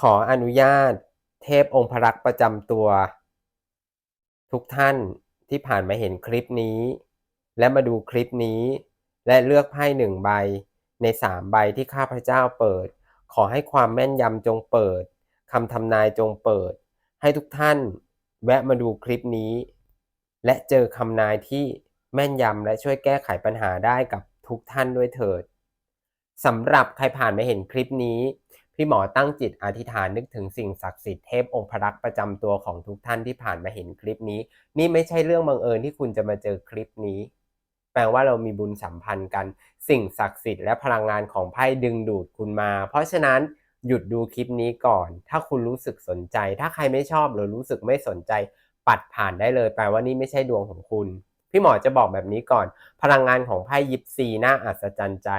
ขออนุญาตเทพองค์พระรักษ์ประจำตัว ทุกท่านที่ผ่านมาเห็นคลิปนี้ และมาดูคลิปนี้ และเลือกไพ่หนึ่งใบในสามใบที่ข้าพเจ้าเปิด ขอให้ความแม่นยำจงเปิดคำทำนายจงเปิด ให้ทุกท่านแวะมาดูคลิปนี้ และเจอคำนายที่แม่นยำและช่วยแก้ไขปัญหาได้กับทุกท่านด้วยเถิดสำหรับใครผ่านมาเห็นคลิปนี้ พี่หมอตั้งจิตอธิษฐานนึกถึงสิ่งศักดิ์สิทธิ์เทพองค์พระรักษ์ประจำตัวของทุกท่านที่ผ่านมาเห็นคลิปนี้ นี่ไม่ใช่เรื่องบังเอิญที่คุณจะมาเจอคลิปนี้ แปลว่าเรามีบุญสัมพันธ์กัน สิ่งศักดิ์สิทธิ์และพลังงานของไพ่ดึงดูดคุณมา เพราะฉะนั้นหยุดดูคลิปนี้ก่อน ถ้าคุณรู้สึกสนใจ ถ้าใครไม่ชอบหรือรู้สึกไม่สนใจ ปัดผ่านได้เลย แปลว่านี่ไม่ใช่ดวงของคุณ พี่หมอจะบอกแบบนี้ก่อน พลังงานของไพ่ยิปซีน่าอัศจรรย์ใจ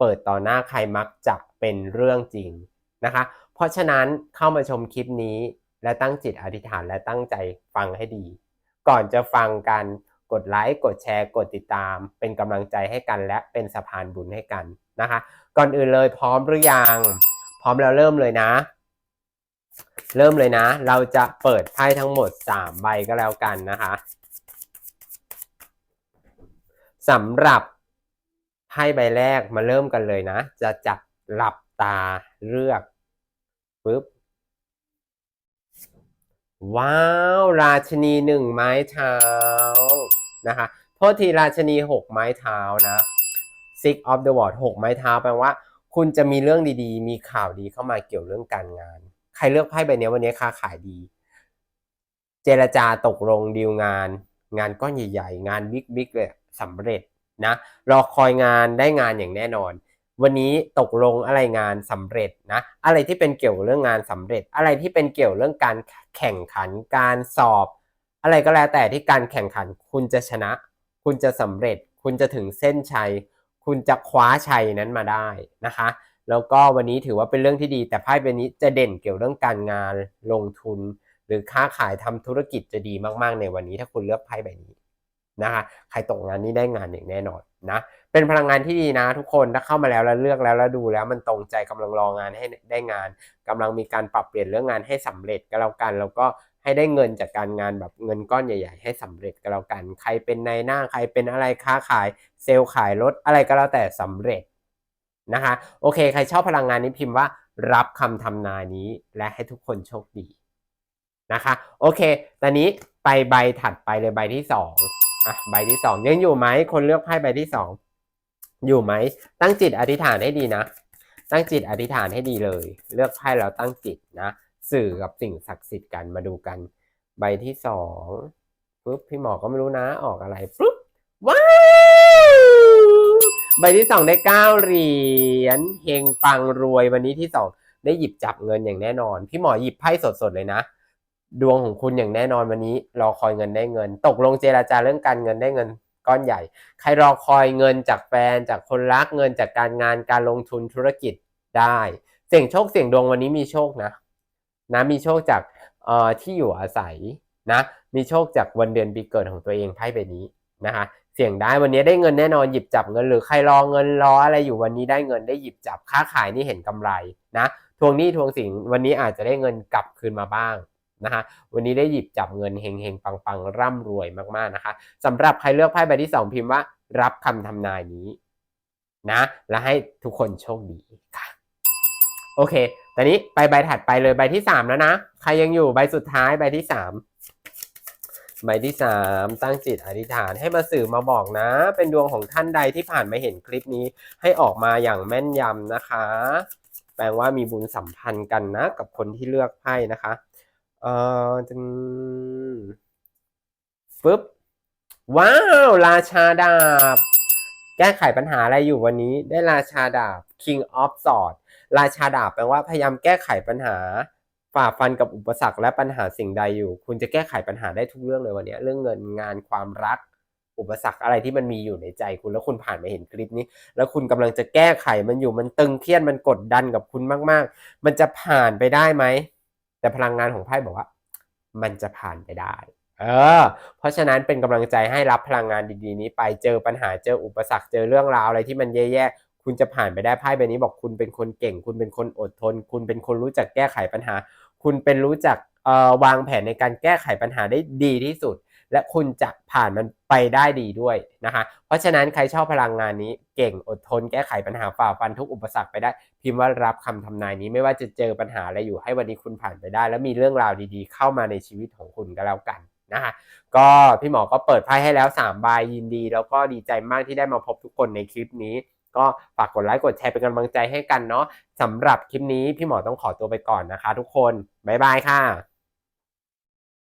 เปิดต่อหน้าใครมักจะเป็นเรื่องจริงนะคะ เพราะฉะนั้นเข้ามาชมคลิปนี้ และตั้งจิตอธิษฐานและตั้งใจฟังให้ดี ก่อนจะฟังกันกดไลค์กดแชร์ กดติดตาม เป็นกำลังใจให้กันและเป็นสะพานบุญให้กันนะคะ ก่อนอื่นเลยพร้อมหรือยัง พร้อมแล้วเริ่มเลยนะ เริ่มเลยนะ เราจะเปิดไพ่ทั้งหมด 3 ใบก็แล้วกันนะคะสำหรับ ไพ่ใบแรกมาเริ่มกันเลยนะ จะจับหลับตาเลือกปึ๊บว้าว ราชนีหนึ่งไม้เท้านะคะโทษทีราชนีหกไม้เท้านะ six of the world หกไม้เท้าแปลว่า คุณจะมีเรื่องดีๆ มีข่าวดีเข้ามาเกี่ยวเรื่องการงาน ใครเลือกไพ่ใบนี้วันนี้ค้าขายดี เจรจาตกลงดีลงาน งานก้อนใหญ่ ๆ งานบิ๊กๆเลยสำเร็จ นะรอคอยงานได้งานอย่างแน่นอน วันนี้ตกลงอะไรงานสำเร็จนะอะไรที่เป็นเกี่ยวเรื่องงานสำเร็จ อะไรที่เป็นเกี่ยวเรื่องการแข่งขันการสอบ อะไรก็แล้วแต่ที่การแข่งขันคุณจะชนะ คุณจะสำเร็จ คุณจะถึงเส้นชัย คุณจะคว้าชัยนั้นมาได้นะคะแล้วก็วันนี้ถือว่าเป็นเรื่องที่ดี แต่ไพ่ใบนี้จะเด่นเกี่ยวเรื่องการงานลงทุน หรือค้าขายทำธุรกิจจะดีมากๆในวันนี้ถ้าคุณเลือกไพ่ใบนี้ นะคะใครตกงานนี่ได้งานอย่างแน่นอนนะเป็นพลังงานที่ดีนะ ทุกคนถ้าเข้ามาแล้วแล้วเลือกแล้วแล้วดูแล้วมันตรงใจกำลังรองานให้ได้งานกำลังมีการปรับเปลี่ยนเรื่องงานให้สำเร็จก็แล้วกันแล้วก็ให้ได้เงินจากการงานแบบเงินก้อนใหญ่ ๆ ให้สำเร็จก็แล้วกัน ใครเป็นนายหน้าใครเป็นอะไรค้าขายเซลล์ขายรถอะไรก็แล้วแต่สำเร็จนะคะโอเค ใครชอบพลังงานนี้พิมพ์ว่ารับคำทำนายนี้และให้ทุกคนโชคดีนะคะโอเค ตอนนี้ไปใบถัดไปเลยใบที่ส อะใบที่สองยังอยู่ไหมคนเลือกไพ่ใบที่สองอยู่ไหม ตั้งจิตอธิษฐานให้ดีนะ ตั้งจิตอธิษฐานให้ดีเลย เลือกไพ่แล้วตั้งจิตนะ สื่อกับสิ่งศักดิ์สิทธิ์กันมาดูกัน ใบที่สองปุ๊บพี่หมอก็ไม่รู้นะออกอะไรปุ๊บว้าวใบที่สองได้เก้าเหรียญเฮงปังรวยวันนี้ที่สองได้หยิบจับเงินอย่างแน่นอน พี่หมอหยิบไพ่สดๆเลยนะ ดวงของคุณอย่างแน่นอนวันนี้ รอคอยเงินได้เงิน ตกลงเจราจาเรื่องการเงินได้เงินก้อนใหญ่ ใครรอคอยเงินจากแฟน จากคนรักเงินจากการงานการลงทุนธุรกิจได้ เสี่ยงโชคเสี่ยงดวงวันนี้มีโชคนะนะมีโชคจากเอ่อที่อยู่อาศัยนะมีโชคจากวันเดือนปีเกิดของตัวเองไพ่ใบนี้นะคะเสี่ยงได้วันนี้ได้เงินแน่นอนหยิบจับเงินหรือใครรอเงินรออะไรอยู่วันนี้ได้เงินได้หยิบจับค้าขายนี่เห็นกำไรนะทวงหนี้ทวงสินวันนี้อาจจะได้เงินกลับคืนมาบ้าง นะคะวันนี้ได้หยิบจับเงินเฮงเฮงปังปังร่ำรวยมากๆนะคะสำหรับใครเลือกไพ่ใบที่สองพิมพ์ว่า รับคำทำนายนี้นะและให้ทุกคนโชคดีค่ะโอเคตอนนี้ไปใบถัดไปเลยใบที่สามแล้วนะ ใครยังอยู่ใบสุดท้ายใบที่สามใบที่สามตั้งจิตอธิษฐานให้มาสื่อมาบอกนะ เป็นดวงของท่านใดที่ผ่านมาเห็นคลิปนี้ให้ออกมาอย่างแม่นยำนะคะ แปลว่ามีบุญสัมพันธ์กันนะ กับคนที่เลือกไพ่นะคะ เออจึงปึ๊บว้าว ราชาดาบ แก้ไขปัญหาอะไรอยู่วันนี้ ได้ราชาดาบ King of Swords ราชาดาบแปลว่าพยายามแก้ไขปัญหาฝ่าฟันกับอุปสรรคและปัญหาสิ่งใดอยู่ คุณจะแก้ไขปัญหาได้ทุกเรื่องเลยวันนี้ เรื่องเงินงานความรัก อุปสรรคอะไรที่มันมีอยู่ในใจคุณแล้วคุณผ่านมาเห็นคลิปนี้ แล้วคุณกำลังจะแก้ไขมันอยู่มันตึงเครียดมันกดดันกับคุณมาก ๆ มันจะผ่านไปได้ไหม แต่พลังงานของไพ่บอกว่า มันจะผ่านไปได้ เออ เพราะฉะนั้นเป็นกำลังใจให้รับพลังงานดีๆ นี้ไปเจอปัญหาเจออุปสรรคเจอเรื่องราวอะไรที่มันแย่ๆคุณจะผ่านไปได้ไพ่ใบนี้บอกคุณเป็นคนเก่ง คุณเป็นคนอดทน คุณเป็นคนรู้จักแก้ไขปัญหา คุณเป็นรู้จักเอ่อวางแผนในการแก้ไขปัญหาได้ดีที่สุด และคุณจะผ่านมันไปได้ดีด้วยนะคะเพราะฉะนั้นใครชอบพลังงานนี้เก่งอดทนแก้ไขปัญหาฝ่าฟันทุกอุปสรรคไปได้ พิมพ์ว่ารับคำทำนายนี้ไม่ว่าจะเจอปัญหาอะไรอยู่ให้วันนี้คุณผ่านไปได้ แล้วมีเรื่องราวดีๆ เข้ามาในชีวิตของคุณก็แล้วกันนะคะก็พี่หมอก็เปิดไพ่ให้แล้ว3ใบยินดี แล้วก็ดีใจมากที่ได้มาพบทุกคนในคลิปนี้ ก็ฝากกดไลค์กดแชร์เป็นกำลังใจให้กันเนาะสำหรับคลิปนี้พี่หมอต้องขอตัวไปก่อนนะคะ ทุกคนบ๊ายบายค่ะ